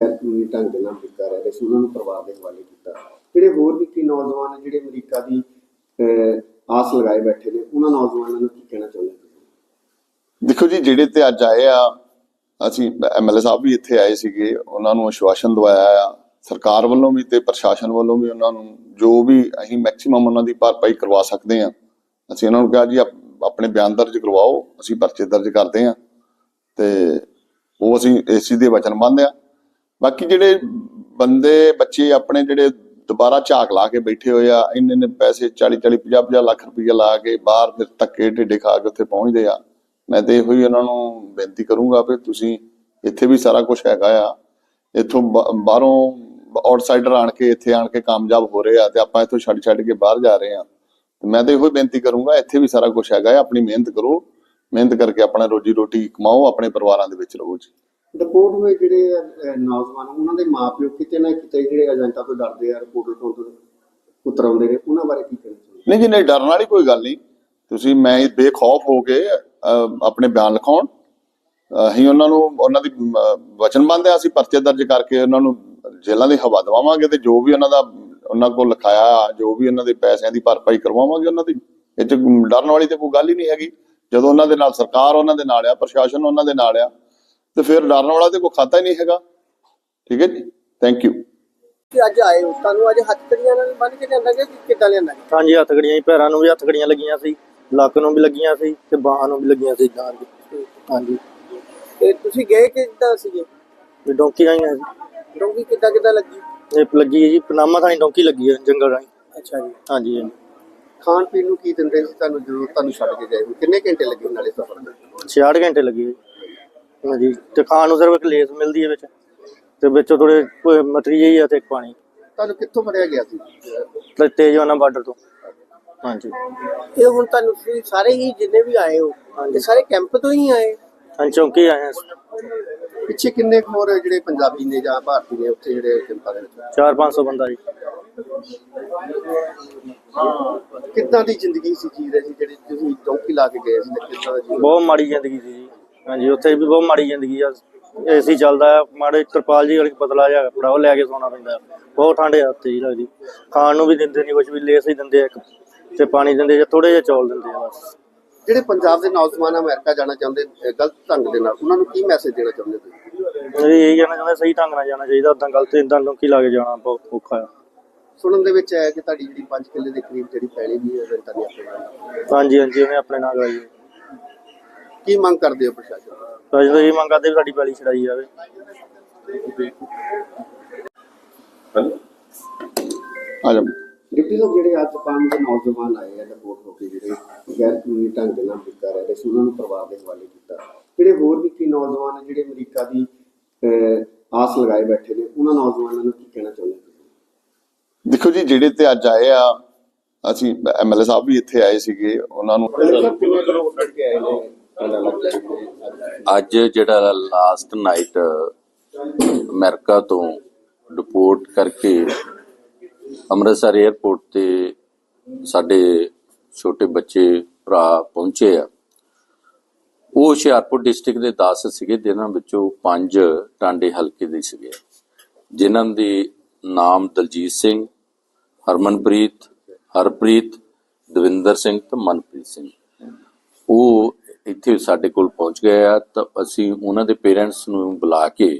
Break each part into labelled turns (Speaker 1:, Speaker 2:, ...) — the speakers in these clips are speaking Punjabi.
Speaker 1: ਕਾਨੂੰਨੀ ਢੰਗ ਦੇ ਨਾਲ ਅਮਰੀਕਾ ਰਹਿ ਰਹੇ ਸੀ, ਉਹਨਾਂ ਨੂੰ ਪਰਿਵਾਰ ਦੇ ਹਵਾਲੇ ਕੀਤਾ। ਜਿਹੜੇ ਹੋਰ ਵੀ ਕੀ ਨੌਜਵਾਨ ਜਿਹੜੇ ਅਮਰੀਕਾ ਦੀ ਆਸ ਲਗਾਏ ਬੈਠੇ ਨੇ, ਉਹਨਾਂ ਨੌਜਵਾਨਾਂ ਨੂੰ ਕੀ ਕਹਿਣਾ ਚਾਹੁੰਦੇ
Speaker 2: ਦੇਖੋ ਜੀ, ਜਿਹੜੇ ਤੇ ਅੱਜ ਆਏ ਆ, ਅਸੀਂ ਐਮਐਲਏ ਸਾਹਿਬ ਵੀ ਇੱਥੇ ਆਏ ਸੀਗੇ, ਉਹਨਾਂ ਨੂੰ ਆਸ਼ਵਾਸਨ ਦਵਾਇਆ ਆ, ਸਰਕਾਰ ਵੱਲੋਂ ਵੀ ਤੇ ਪ੍ਰਸ਼ਾਸਨ ਵੱਲੋਂ ਵੀ ਉਹਨਾਂ ਨੂੰ, ਜੋ ਵੀ ਅਸੀਂ ਮੈਕਸਿਮਮ ਉਹਨਾਂ ਦੀ ਭਰਪਾਈ ਕਰਵਾ ਸਕਦੇ ਆ। ਅਸੀਂ ਉਹਨਾਂ ਨੂੰ ਕਿਹਾ ਜੀ ਆਪਣੇ ਬਿਆਨ ਦਰਜ ਕਰਵਾਓ, ਅਸੀਂ ਪਰਚੇ ਦਰਜ ਕਰਦੇ ਆ, ਤੇ ਉਹ ਅਸੀਂ ਇਸ ਚੀਜ਼ ਦੇ ਵਚਨਬੱਧ ਆ। ਬਾਕੀ ਜਿਹੜੇ ਬੰਦੇ, ਬੱਚੇ ਆਪਣੇ ਜਿਹੜੇ ਦੁਬਾਰਾ ਝਾਕ ਲਾ ਕੇ ਬੈਠੇ ਹੋਏ ਆ, ਇੰਨੇ ਇੰਨੇ ਪੈਸੇ 40 40 50 50 ਲੱਖ ਰੁਪਈਆ ਲਾ ਕੇ ਬਾਹਰ ਫਿਰ ਧੱਕੇ ਢਿੱਡੇ ਖਾ ਕੇ ਉੱਥੇ ਪਹੁੰਚਦੇ ਆ। ਮੈਂ ਤੇ ਇਹੋ ਹੀ ਉਹਨਾਂ ਨੂੰ ਬੇਨਤੀ ਕਰੂੰਗਾ ਵੀ ਤੁਸੀਂ ਇੱਥੇ ਵੀ ਸਾਰਾ ਕੁਝ ਹੈਗਾ ਆ। ਇੱਥੋਂ ਬਾ- ਬਾਹਰੋਂ ਆਊਟਸਾਈਡਰ ਆਣ ਕੇ ਇੱਥੇ ਆਣ ਕੇ ਕਾਮਯਾਬ ਹੋ ਰਹੇ ਆ ਤੇ ਆਪਾਂ ਇੱਥੋਂ ਛੱਡ ਛੱਡ ਕੇ ਬਾਹਰ ਜਾ ਰਹੇ ਆ। ਤੇ ਮੈਂ ਤੇ ਇਹੋ ਹੀ ਬੇਨਤੀ ਕਰੂੰਗਾ, ਇੱਥੇ ਵੀ ਸਾਰਾ ਕੁਝ ਹੈਗਾ ਆ, ਆਪਣੀ ਮਿਹਨਤ ਕਰੋ। ਮਿਹਨਤ ਕਰਕੇ ਆਪਣਾ ਰੋਜੀ ਰੋਟੀ ਕਮਾਓ, ਆਪਣੇ ਪਰਿਵਾਰਾਂ ਦੇ ਵਿੱਚ ਰਹੋ ਜੀ।
Speaker 1: ਰਿਪੋਰਟ ਹੋਏ ਜਿਹੜੇ ਅਹ, ਨੌਜਵਾਨ ਉਹਨਾਂ ਦੇ ਮਾਪਿਓ ਕਿਤੇ ਨਾ ਕਿਤੇ ਜਿਹੜੇ ਏਜੰਟਾਂ ਤੋਂ ਡਰਦੇ ਆ ਰਿਪੋਰਟਰ ਤੋਂ ਉਤਰਾਉਂਦੇ ਨੇ ਉਹਨਾਂ ਬਾਰੇ ਕੀ ਕਹਿਣਾ ਚਾਹੁੰਦੇ
Speaker 2: ਨਹੀਂ ਜੀ ਨਹੀਂ ਡਰਨ ਵਾਲੀ ਕੋਈ ਗੱਲ ਨਹੀਂ। ਤੁਸੀਂ ਮੈਂ ਹੀ ਬੇਖੌਫ ਹੋ ਕੇ ਅਹ, ਆਪਣੇ ਬਿਆਨ ਲਿਖਾਉਣ ਅਸੀਂ ਉਹਨਾਂ ਨੂੰ ਉਹਨਾਂ ਦੀ ਅਮ, ਵਚਨਬੱਧ ਆ ਅਸੀਂ ਪਰਚੇ ਦਰਜ ਕਰਕੇ ਉਹਨਾਂ ਨੂੰ ਜੇਲ੍ਹਾਂ ਦੀ ਹਵਾ ਦਵਾਵਾਂਗੇ ਤੇ ਜੋ ਵੀ ਉਹਨਾਂ ਦਾ ਉਹਨਾਂ ਕੋਲ ਲਿਖਾਇਆ ਜੋ ਵੀ ਉਹਨਾਂ ਦੇ ਪੈਸਿਆਂ ਦੀ ਭਰਪਾਈ ਕਰਵਾਵਾਂਗੇ ਉਹਨਾਂ ਦੀ। ਇਹ ਚ ਡਰਨ ਵਾਲੀ ਤੇ ਕੋਈ ਗੱਲ ਹੀ ਨਹੀਂ ਹੈਗੀ। ਜਦੋਂ ਉਹਨਾਂ ਦੇ ਨਾਲ ਸਰਕਾਰ ਉਹਨਾਂ ਦੇ ਨਾਲ ਆ ਪ੍ਰਸ਼ਾਸਨ ਉਹਨਾਂ ਦੇ ਨਾਲ ਆ ਤੇ ਫਿਰ ਡਰਨ ਵਾਲਾ ਤੇ ਕੋਈ ਖਾਤਾ ਹੀ ਨਹੀਂ ਹੈਗਾ। ਠੀਕ ਹੈ ਜੀ? ਥੈਂਕ ਯੂ
Speaker 3: ਕਿ ਅੱਜ ਆਏ ਹੋ। ਤੁਹਾਨੂੰ ਅੱਜ ਹੱਥ ਕੜੀਆਂ ਨਾਲ ਬੰਨ ਕੇ ਲਿਆਂਦਾ ਗਿਆ ਕਿ ਕਿੱਦਾਂ ਲਿਆਂਦਾ ਗਿਆ?
Speaker 4: ਹਾਂਜੀ ਹੱਥ ਗੜੀਆਂ ਜੀ ਪੈਰਾਂ ਨੂੰ ਵੀ ਹੱਥ ਗੜੀਆਂ ਲੱਗੀਆਂ ਸੀ ਲੱਕ ਨੂੰ ਵੀ ਲੱਗੀਆਂ ਸੀ ਤੇ ਬਾਹਾਂ ਨੂੰ ਵੀ ਲੱਗੀਆਂ ਸੀ ਨਾਲ ਦੀ ਹਾਂਜੀ।
Speaker 3: ਤੇ ਤੁਸੀਂ ਗਏ ਕਿੱਦਾਂ ਸੀਗੇ?
Speaker 4: ਵੀ ਡੌਂਕੀ ਰਾਹੀਂ ਸੀ।
Speaker 3: ਡੋਂਗੀ ਕਿੱਦਾਂ ਕਿੱਦਾਂ ਲੱਗੀ?
Speaker 4: ਇਹ ਲੱਗੀ ਹੈ ਜੀ ਪਨਾਮਾ ਥਾਂ ਡੌਂਕੀ ਲੱਗੀ ਹੈ ਜੰਗਲ ਰਾਹੀਂ।
Speaker 3: ਅੱਛਾ ਜੀ।
Speaker 4: ਹਾਂਜੀ ਹਾਂਜੀ।
Speaker 1: ਖਾਣ ਪੀਣ ਨੂੰ ਕੀ ਦਿੰਦੇ ਸੀ? ਤੁਹਾਨੂੰ ਜਦੋਂ ਤੁਹਾਨੂੰ ਛੱਡ ਕੇ ਗਏ ਹੋ? ਕਿੰਨੇ ਘੰਟੇ ਲੱਗੇ ਨਾਲੇ ਸਫ਼ਰ ਦੇ
Speaker 4: 66 ਘੰਟੇ ਲੱਗੇ ਜੀ ਹਾਂਜੀ ਤੇ ਖਾਣ ਨੂੰ ਸਿਰਫ ਇੱਕ ਲੇਸ ਮਿਲਦੀ ਹੈ ਵਿੱਚ ਤੇ ਵਿੱਚੋਂ ਥੋੜੇ ਮਟਰੀ ਜਿਹੀ ਆ ਤੇ ਇੱਕ ਪਾਣੀ।
Speaker 1: ਤੁਹਾਨੂੰ ਕਿੱਥੋਂ ਫੜਿਆ ਗਿਆ ਸੀ?
Speaker 4: ਤੇ ਤੇਜਵਾਨਾ ਬਾਰਡਰ ਤੋਂ। ਹਾਂਜੀ।
Speaker 3: ਇਹ ਹੁਣ ਤੁਹਾਨੂੰ ਤੁਸੀਂ ਸਾਰੇ ਹੀ ਜਿੰਨੇ ਵੀ ਆਏ ਹੋ ਇਹ ਸਾਰੇ ਕੈਂਪ ਤੋਂ ਹੀ ਆਏ?
Speaker 4: ਹਾਂ ਚੌਂਕੀ ਆਏ ਹਾਂ
Speaker 1: ਪਿੱਛੇ ਕਿੰਨੇ ਕੁ ਹੋਰ ਜਿਹੜੇ ਪੰਜਾਬੀ ਨੇ ਜਾਂ ਭਾਰਤੀ ਨੇ ਉੱਥੇ ਜਿਹੜੇ ਕੈਂਪਾਂ ਦੇ ਵਿੱਚ?
Speaker 4: 4-500 ਬੰਦਾ ਜੀ।
Speaker 1: ਕਿੱਦਾਂ ਦੀ ਜ਼ਿੰਦਗੀ ਸੀ ਜੀ ਰਹੀ ਜਿਹੜੀ ਤੁਸੀਂ ਚੌਕੀ ਲਾ ਕੇ ਗਏ ਸੀ ਕਿੱਦਾਂ ਦਾ
Speaker 4: ਬਹੁਤ ਮਾੜੀ ਜ਼ਿੰਦਗੀ ਸੀ ਜੀ। ਹਾਂਜੀ ਉੱਥੇ ਵੀ ਬਹੁਤ ਮਾੜੀ ਜ਼ਿੰਦਗੀ ਆ। ਏਸੀ ਚੱਲਦਾ ਆ ਮਾੜੇ ਤਰਪਾਲ ਜੀ ਵਾਲੀ ਪਤਲਾ ਜਿਹਾ ਕੱਪੜਾ ਉਹ ਲੈ ਕੇ ਸੌਣਾ ਪੈਂਦਾ। ਬਹੁਤ ਠੰਡ ਆ ਉੱਥੇ ਜੀ ਲੱਗਦੀ। ਖਾਣ ਨੂੰ ਵੀ ਦਿੰਦੇ ਨਹੀਂ ਕੁਝ ਵੀ ਲੇਸ ਹੀ ਦਿੰਦੇ ਆ ਇੱਕ। ਤੇ ਪਾਣੀ ਦਿੰਦੇ ਜਾਂ ਥੋੜੇ ਜਿਹਾ ਚੌਲ ਦਿੰਦੇ ਆ ਬਸ।
Speaker 1: ਜਿਹੜੇ ਪੰਜਾਬ ਦੇ ਨੌਜਵਾਨ ਅਮਰੀਕਾ ਜਾਣਾ ਚਾਹੁੰਦੇ ਗਲਤ ਢੰਗ ਦੇ ਨਾਲ ਉਹਨਾਂ ਨੂੰ ਕੀ ਮੈਸੇਜ ਦੇਣਾ ਚਾਹੁੰਦੇ ਤੁਸੀਂ?
Speaker 4: ਮੇਰੀ ਇਹ ਕਹਿਣਾ ਚਾਹੁੰਦਾ ਸਹੀ ਢੰਗ ਨਾਲ ਜਾਣਾ ਚਾਹੀਦਾ ਉਦਾਂ ਗਲਤ ਇਦਾਂ ਲੋਕੀ ਲਾ ਕੇ ਜਾਣਾ ਬਹੁਤ ਔਖਾ ਆ।
Speaker 1: ਸੁਣਨ ਦੇ ਵਿੱਚ ਆਇਆ ਕਿ ਤੁਹਾਡੀ ਜਿਹੜੀ 5 ਕਿੱਲੇ ਦੇ ਕਰੀਬ ਜਿਹੜੀ ਪੈਲੀ ਵੀ ਹੈ ਰੈਂਟਾਂ ਦੀ ਆਪਣੇ ਨਾਲ।
Speaker 4: ਹਾਂਜੀ ਹਾਂਜੀ ਉਹਨੇ ਆਪਣੇ ਨਾਲ ਕਰਾਈ
Speaker 1: ਕੀ ਮੰਗ ਕਰਦੇ ਹੋ ਪ੍ਰਸ਼ਾਸਨ ਤੋਂ?
Speaker 4: ਰਾਜ ਤੋਂ ਇਹ ਮੰਗ ਕਰਦੇ ਵੀ ਸਾਡੀ ਪੈਲੀ ਛੜਾਈ ਜਾਵੇ।
Speaker 2: ਆ ਜਾ
Speaker 1: ਡਿਪਟੀ ਸਾਹਿਬ ਜਿਹੜੇ ਅੱਜ ਪੰਜ ਨੌਜਵਾਨ ਆਏ ਆ ਰਿਪੋਰਟ ਹੋ ਕੇ ਜਿਹੜੇ ਗੈਰ ਕਾਨੂੰਨੀ ਢੰਗ ਦੇ ਨਾਲ ਅਮਰੀਕਾ ਰਹਿ ਰਹੇ ਸੀ ਉਹਨਾਂ ਨੂੰ ਪਰਿਵਾਰ ਦੇ ਹਵਾਲੇ ਕੀਤਾ ਜਿਹੜੇ ਹੋਰ ਵੀ ਕੀ ਨੌਜਵਾਨ ਨੇ ਜਿਹੜੇ ਅਮਰੀਕਾ ਦੀ ਆਸ ਲਗਾਏ ਬੈਠੇ ਨੇ ਉਹਨਾਂ ਨੌਜਵਾਨਾਂ ਨੂੰ ਕੀ ਕਹਿਣਾ ਚਾਹੁੰਦੇ?
Speaker 2: ਦੇਖੋ ਜੀ ਜਿਹੜੇ ਤੇ ਅੱਜ ਆਏ ਆ ਅਸੀਂ ਐਮਐਲਏ ਸਾਹਿਬ ਵੀ ਇੱਥੇ ਆਏ ਸੀਗੇ ਉਹਨਾਂ ਨੂੰ?
Speaker 5: ਅੱਜ ਜਿਹੜਾ ਲਾਸਟ ਨਾਈਟ ਅਮਰੀਕਾ ਤੋਂ ਡਿਪੋਰਟ ਕਰਕੇ ਅੰਮ੍ਰਿਤਸਰ 에ਅਰਪੋਰਟ ਤੇ ਸਾਡੇ ਛੋਟੇ ਬੱਚੇ, ਭਰਾ ਪਹੁੰਚੇ ਆ। ਉਹ ਹੁਸ਼ਿਆਰਪੁਰ ਡਿਸਟ੍ਰਿਕਟ ਦੇ 10 ਸੀਗੇ, ਜਿਨ੍ਹਾਂ ਵਿੱਚੋਂ 5 ਟਾਂਡੇ ਹਲਕੇ ਦੇ ਸੀਗੇ। ਜਿਨ੍ਹਾਂ ਦੇ ਨਾਮ ਦਲਜੀਤ ਸਿੰਘ, ਹਰਮਨਪ੍ਰੀਤ, ਹਰਪ੍ਰੀਤ, ਦਵਿੰਦਰ ਸਿੰਘ ਤੇ ਮਨਪ੍ਰੀਤ ਸਿੰਘ। ਉਹ ਇੱਥੇ ਸਾਡੇ ਕੋਲ ਪਹੁੰਚ ਗਏ ਆ, ਤਾਂ ਅਸੀਂ ਉਹਨਾਂ ਦੇ ਪੇਰੈਂਟਸ ਨੂੰ ਬੁਲਾ ਕੇ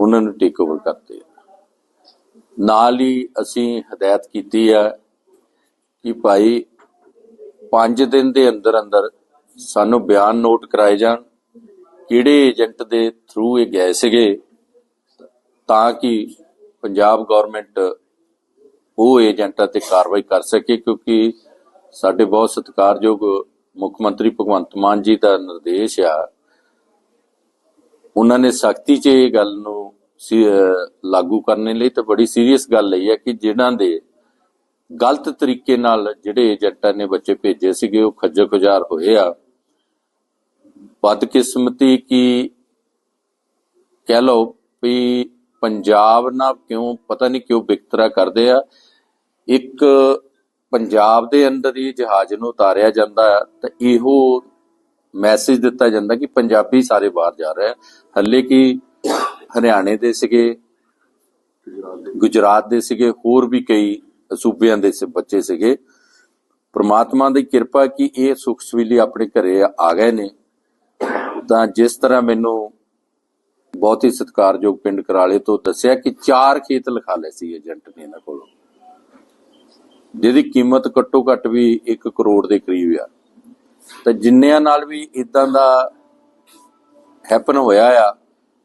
Speaker 5: ਉਹਨਾਂ ਨੂੰ ਟੇਕ ਓਵਰ ਕਰਦੇ ਨਾਲ ਹੀ ਅਸੀਂ ਹਦਾਇਤ ਕੀਤੀ ਆ ਕਿ ਭਾਈ 5 ਦਿਨ ਦੇ ਅੰਦਰ ਅੰਦਰ ਸਾਨੂੰ ਬਿਆਨ ਨੋਟ ਕਰਾਏ ਜਾਣ, ਕਿਹੜੇ ਏਜੰਟ ਦੇ ਥਰੂ ਇਹ ਗਏ ਸੀਗੇ, ਤਾਂ ਕਿ ਪੰਜਾਬ ਗਵਰਨਮੈਂਟ ਉਹ ਏਜੰਟਾਂ ਤੇ ਕਾਰਵਾਈ ਕਰ ਸਕੇ, ਕਿਉਂਕਿ ਸਾਡੇ ਬਹੁਤ ਸਤਿਕਾਰਯੋਗ ਮੁੱਖ ਮੰਤਰੀ ਭਗਵੰਤ ਮਾਨ ਜੀ ਦਾ ਨਿਰਦੇਸ਼ ਆ। ਉਹਨਾਂ ਨੇ ਸਖਤੀ 'ਚ ਇਹ ਗੱਲ ਨੂੰ ਲਾਗੂ ਕਰਨ ਲਈ ਤਾਂ ਬੜੀ ਸੀਰੀਅਸ ਗੱਲ ਲਈ ਹੈ ਕਿ ਜਿਨ੍ਹਾਂ ਦੇ ਗਲਤ ਤਰੀਕੇ ਨਾਲ ਜਿਹੜੇ ਏਜੰਟਾਂ ਨੇ ਬੱਚੇ ਭੇਜੇ ਸੀਗੇ, ਉਹ ਖੱਜਲ ਖੁਜਾਰ ਹੋਏ ਆ। ਬਦਕਿਸਮਤੀ ਕੀ ਕਹਿ ਲਓ ਵੀ ਪੰਜਾਬ ਨਾਲ ਕਿਉਂ, ਪਤਾ ਨਹੀਂ ਕਿਉਂ ਬਿਕਤਰਾ ਕਰਦੇ ਆ। ਇੱਕ ਪੰਜਾਬ ਦੇ ਅੰਦਰ ਹੀ ਜਹਾਜ਼ ਨੂੰ ਉਤਾਰਿਆ ਜਾਂਦਾ ਤਾਂ ਇਹੋ ਮੈਸੇਜ ਦਿੱਤਾ ਜਾਂਦਾ ਕਿ ਪੰਜਾਬੀ ਸਾਰੇ ਬਾਹਰ ਜਾ ਰਹੇ ਹੱਲੇ ਕਿ ਹਰਿਆਣੇ ਦੇ ਸੀਗੇ, ਗੁਜਰਾਤ ਦੇ ਸੀਗੇ, ਹੋਰ ਵੀ ਕਈ ਸੂਬਿਆਂ ਦੇ ਬੱਚੇ ਸੀਗੇ। ਪ੍ਰਮਾਤਮਾ ਦੀ ਕਿਰਪਾ ਕਿ ਇਹ ਸੁਖ ਸਵੀਲੀ ਆਪਣੇ ਘਰੇ ਆ ਗਏ ਨੇ। ਤਾਂ ਜਿਸ ਤਰ੍ਹਾਂ ਮੈਨੂੰ ਬਹੁਤ ਹੀ ਸਤਿਕਾਰਯੋਗ ਪਿੰਡ ਕਰਾਲੇ ਤੋਂ ਦੱਸਿਆ ਕਿ ਚਾਰ ਖੇਤ ਲਿਖਾ ਲਏ ਸੀ ਏਜੰਟ ਨੇ ਇਹਨਾਂ ਕੋਲੋਂ। ਜਿਹਦੀ ਕੀਮਤ ਘੱਟੋ ਘੱਟ ਵੀ 1 ਕਰੋੜ ਦੇ ਕਰੀਬ ਆ। ਤਾਂ ਜਿੰਨਿਆਂ ਨਾਲ ਵੀ ਇਦਾਂ ਦਾ ਹੈਪਨ ਹੋਇਆ ਆ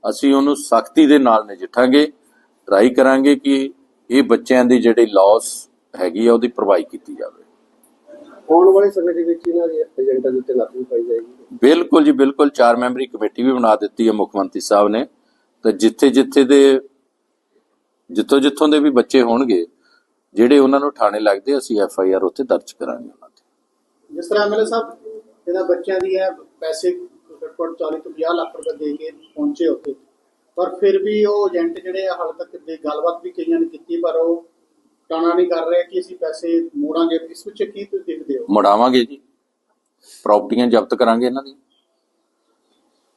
Speaker 5: ਅਸੀਂ ਉਹਨੂੰ ਸਖਤੀ ਦੇ ਨਾਲ ਨਜਿੱਠਾਂਗੇ ਟਰਾਈ ਕਰਾਂਗੇ ਕਿ ਇਹ ਬੱਚਿਆਂ ਦੀ ਜਿਹੜੀ ਲਾਸ ਹੈਗੀ ਆ ਉਹਦੀ ਭਰਵਾਈ ਕੀਤੀ ਜਾਵੇ।
Speaker 1: ਆਉਣ ਵਾਲੇ ਸਮੇਂ ਦੇ ਵਿੱਚ ਇਹਨਾਂ ਦੇ ਏਜੰਟਾਂ ਦੇ ਉੱਤੇ ਲਾਗੂ ਪਾਈ ਜਾਏਗੀ।
Speaker 5: ਬਿਲਕੁਲ ਜੀ ਬਿਲਕੁਲ। ਚਾਰ ਮੈਂਬਰੀ ਕਮੇਟੀ ਵੀ ਬਣਾ ਦਿੱਤੀ ਹੈ ਮੁੱਖ ਮੰਤਰੀ ਸਾਹਿਬ ਨੇ। ਤਾਂ ਜਿੱਥੇ ਜਿੱਥੇ ਦੇ ਜਿੱਥੋਂ ਜਿੱਥੋਂ ਦੇ ਵੀ ਬੱਚੇ ਹੋਣਗੇ ਜਿਹੜੇ ਉਹਨਾਂ ਨੂੰ ਥਾਣੇ ਲੱਗਦੇ ਅਸੀਂ ਐਫ ਆਈ ਆਰ ਉੱਥੇ ਦਰਜ ਕਰਾਂਗੇ ਉਹਨਾਂ ਤੇ।
Speaker 6: ਜਿਸ ਤਰ੍ਹਾਂ ਐਮਐਲਏ ਸਾਹਿਬ ਇਹਨਾਂ ਬੱਚਿਆਂ ਦੀ ਹੈ ਪੈਸੇ ਘੱਟੋ 40 ਤੋਂ 50 ਲੱਖ ਰੁਪਏ ਦੇ ਕੇ ਪਹੁੰਚੇ ਉੱਥੇ। ਪਰ ਫਿਰ ਵੀ ਉਹ ਏਜੰਟ ਜਿਹੜੇ ਆ ਹਾਲ ਤੱਕ ਦੇ ਗੱਲਬਾਤ ਵੀ ਕਈਆਂ ਨੇ ਕੀਤੀ ਪਰ ਉਹ ਟਾਣਾ ਨਹੀਂ ਕਰ ਰਹੇ ਕਿ ਅਸੀਂ ਪੈਸੇ ਮੋੜਾਂਗੇ। ਇਸ ਵਿੱਚ ਕੀ ਤੁਸੀਂ ਦੇਖਦੇ ਹੋ?
Speaker 5: ਮੁੜਾਵਾਂਗੇ ਜੀ। ਪ੍ਰਾਪਰਟੀਆਂ ਜ਼ਬਤ ਕਰਾਂਗੇ ਇਹਨਾਂ ਦੀ।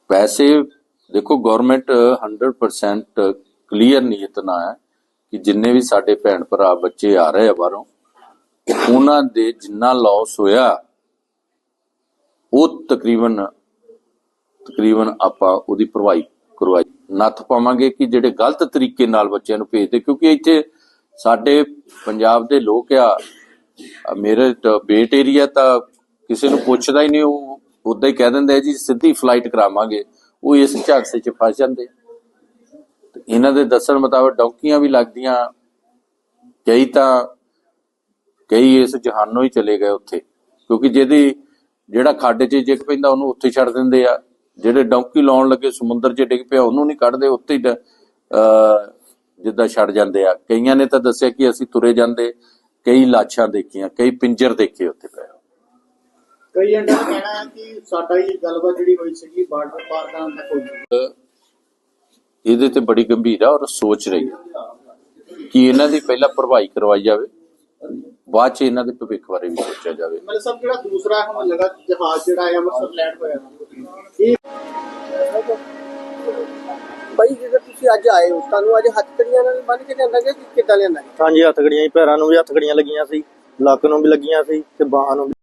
Speaker 5: ਪੈਸੇ ਦੇਖੋ ਗਵਰਨਮੈਂਟ 100% ਕਲੀਅਰ ਨੀਅਤ ਨਾਲ ਹੈ। ਕਿ ਜਿੰਨੇ ਵੀ ਸਾਡੇ ਭੈਣ ਭਰਾ ਬੱਚੇ ਆ ਰਹੇ ਆ ਬਾਹਰੋਂ, ਉਹਨਾਂ ਦੇ ਜਿੰਨਾ ਲਾਸ ਹੋਇਆ, ਉਹ ਤਕਰੀਬਨ ਤਕਰੀਬਨ ਆਪਾਂ ਉਹਦੀ ਭਰਵਾਈ ਕਰਵਾਈ। ਨੱਥ ਪਾਵਾਂਗੇ ਕਿ ਜਿਹੜੇ ਗਲਤ ਤਰੀਕੇ ਨਾਲ ਬੱਚਿਆਂ ਨੂੰ ਭੇਜਦੇ, ਕਿਉਂਕਿ ਇੱਥੇ ਸਾਡੇ ਪੰਜਾਬ ਦੇ ਲੋਕ ਆ ਮੇਰੇ ਬੇਟ ਏਰੀਆ ਤਾਂ ਕਿਸੇ ਨੂੰ ਪੁੱਛਦਾ ਹੀ ਨਹੀਂ, ਉਹ ਉਦਾਂ ਹੀ ਕਹਿ ਦਿੰਦੇ ਜੀ, ਸਿੱਧੀ ਫਲਾਈਟ ਕਰਾਵਾਂਗੇ। ਉਹ ਇਸ ਝਾਕਸੇ 'ਚ ਫਸ ਜਾਂਦੇ ਇਹਨਾਂ ਦੇ ਦੱਸਣ ਮੁਤਾਬਕ ਡੌਂਕੀਆਂ ਵੀ ਲੱਗਦੀਆਂ। ਕਈ ਤਾਂ ਕਈ ਇਸ ਜਹਾਨੋਂ ਹੀ ਚਲੇ ਗਏ ਉੱਥੇ। ਕਿਉਂਕਿ ਜਿਹਦੀ ਜਿਹੜਾ ਖੱਡ 'ਚ ਡਿੱਗ ਪੈਂਦਾ ਉਹਨੂੰ ਉੱਥੇ ਛੱਡ ਦਿੰਦੇ ਆ। ਜਿਹੜੇ ਡੌਂਕੀ ਲਾਉਣ ਲੱਗੇ ਸਮੁੰਦਰ 'ਚ ਡਿੱਗ ਪਿਆ ਉਹਨੂੰ ਨਹੀਂ ਕੱਢਦੇ ਉੱਥੇ ਹੀ ਜਿੱਦਾਂ ਛੱਡ ਜਾਂਦੇ ਆ। ਕਈਆਂ ਨੇ ਤਾਂ ਦੱਸਿਆ ਕਿ ਅਸੀਂ ਤੁਰੇ ਜਾਂਦੇ ਕਈ ਲਾਸ਼ਾਂ ਦੇਖੀਆਂ ਕਈ ਪਿੰਜਰ ਦੇਖੇ ਉੱਥੇ ਪਏ।
Speaker 6: ਕਈ ਏਜੰਟਾਂ ਦਾ ਕਹਿਣਾ ਹੈ ਕਿ ਸਾਡਾ ਹੀ ਗੱਲਬਾਤ ਜਿਹੜੀ ਹੋਈ ਸੀਗੀ ਬਾਰਡਰ ਪਾਰ ਕਰਨ ਤੱਕ ਹੋਈ
Speaker 5: ਇਹਦੇ ਤੇ ਬੜੀ ਗੰਭੀਰ ਆ ਔਰ ਸੋਚ ਰਹੀ ਹੈ ਕਿ ਇਹਨਾਂ ਦੀ ਪਹਿਲਾਂ ਭਰਵਾਈ ਕਰਵਾਈ ਜਾਵੇ ਬਾਅਦ ਚ ਇਹਨਾਂ ਦੇ ਭਵਿੱਖ ਬਾਰੇ ਵੀ ਸੋਚਿਆ ਜਾਵੇ
Speaker 6: ਐਮਐਲਏ ਸਾਹਿਬ ਜਿਹੜਾ ਦੂਸਰਾ ਹੁਣ ਲਗਾ ਜਹਾਜ਼ ਜਿਹੜਾ ਹੈ ਅੰਮ੍ਰਿਤਸਰ ਲੈਂਡ ਹੋਇਆ ਇਹ
Speaker 3: ਭਾਈ ਜਦੋਂ ਤੁਸੀਂ ਅੱਜ ਆਏ ਹੋ ਤੁਹਾਨੂੰ ਅੱਜ ਹੱਥ ਕੜੀਆਂ ਨਾਲ ਬੰਨ ਕੇ ਲਿਆਂਦਾ ਗਿਆ ਕਿ ਕਿੱਦਾਂ ਲਿਆਂਦਾ?
Speaker 4: ਹਾਂਜੀ ਹੱਥ ਘੜੀਆਂ ਜੀ ਪੈਰਾਂ ਨੂੰ ਵੀ ਹੱਥ ਘੜੀਆਂ ਲੱਗੀਆਂ ਸੀ ਲੱਕ ਨੂੰ ਵੀ ਲੱਗੀਆਂ ਸੀ ਤੇ ਬਾਹਾਂ ਨੂੰ ਵੀ